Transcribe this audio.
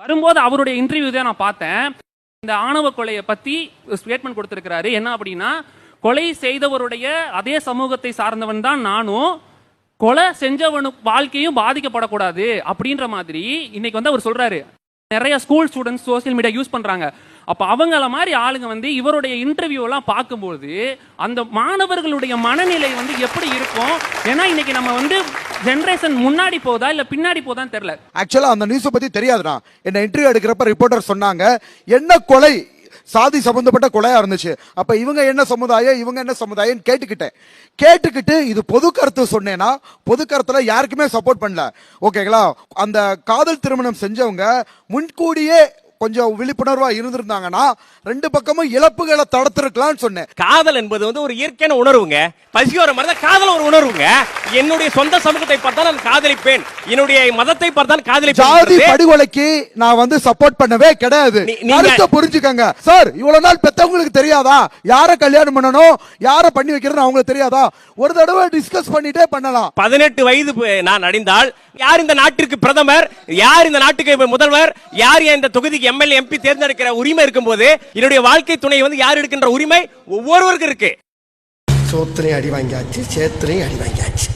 வரும்போது அவருடைய இன்டர்வியூ தான் நான் பார்த்தேன். இந்த ஆணவ கொலையை பத்தி ஸ்டேட்மெண்ட் கொடுத்திருக்கிறாரு. என்ன அப்படின்னா கொலை செய்தவருடைய அதே சமூகத்தை சார்ந்தவன் தான் நானும். கொலை செஞ்சவனு வாழ்க்கையும் பாதிக்கப்படக்கூடாது அப்படின்ற மாதிரி இன்னைக்கு வந்து அவர் சொல்றாரு. நிறைய school students social media use பண்றாங்க. அப்ப அவங்கள மாதிரி ஆளுங்க வந்து இவருடைய இன்டர்வியூ எல்லாம் பார்க்கும்போது அந்த மாணவர்களுடைய மனநிலை வந்து எப்படி இருக்கும்? ஏன்னா இன்னைக்கு நம்ம வந்து ஜென்ரேஷன் முன்னாடி போதா இல்ல பின்னாடி போதான்னு தெரியல. ஆக்சுவலா அந்த நியூஸை பத்தி தெரியாதுடா. என்ன இன்டர்வியூ எடுக்கிறப்ப ரிப்போர்ட்டர் சொன்னாங்க என்ன கொலை? சாதி சம்பந்தப்பட்ட கொலையா இருந்துச்சு. அப்ப இவங்க என்ன சமுதாயம்? இவங்க என்ன சமுதாயம் கேட்டுக்கிட்டேன். கேட்டுக்கிட்டு இது பொது கருத்து சொன்னேன்னா பொது கருத்துல யாருக்குமே சப்போர்ட் பண்ணல. ஓகேங்களா அந்த காதல் திருமணம் செஞ்சவங்க முன்கூடியே கொஞ்சம் விழிப்புணர்வா இருந்திருந்தாங்கன்னா ரெண்டு பக்கமும் இழப்புகளை தடுத்திருக்கலாம்னு சொன்னேன். காதல் என்பது வந்து ஒரு இயற்கையான உணர்வுங்க. பசி வர மாதிரி தான் காதல் ஒரு உணர்வுங்க. என்னுடைய சொந்த சமூகத்தை பார்த்தா நான் காதலிப்பேன். என்னுடைய மதத்தை பார்த்தால் ஜாதி காதலிப்பேன் படுகொலைக்கு நான் வந்து சப்போர்ட் பண்ணவே கிடையாது. நீங்க- புரிஞ்சுக்கங்க. சார் இவ்வளவு நாள் பெத்தவங்களுக்கு தெரியாதா? யார கல்யாணம் பண்ணணும்? யார பண்ணி வைக்கிறதுன்னு அவங்களுக்கு தெரியாதா? ஒரு தடவை டிஸ்கஸ் பண்ணிட்டே பண்ணலாம். பதினெட்டு வயது நான் அடைந்தால் யார் இந்த நாட்டிற்கு பிரதமர்? யார் இந்த நாட்டுக்கு முதல்வர்? யார் இந்த தொகுதிக்கு எம்எல்ஏ எம்பி தேர்ந்தெடுக்கிற உரிமை இருக்கும்போது? என்னுடைய வாழ்க்கை துணை வந்து யார் எடுக்கின்ற உரிமை? ஒவ்வொருவருக்கும் இருக்கு. சோத்திரையும் அடி வாங்கியாச்சு சேத்திரையும் அடி வாங்கியாச்சு.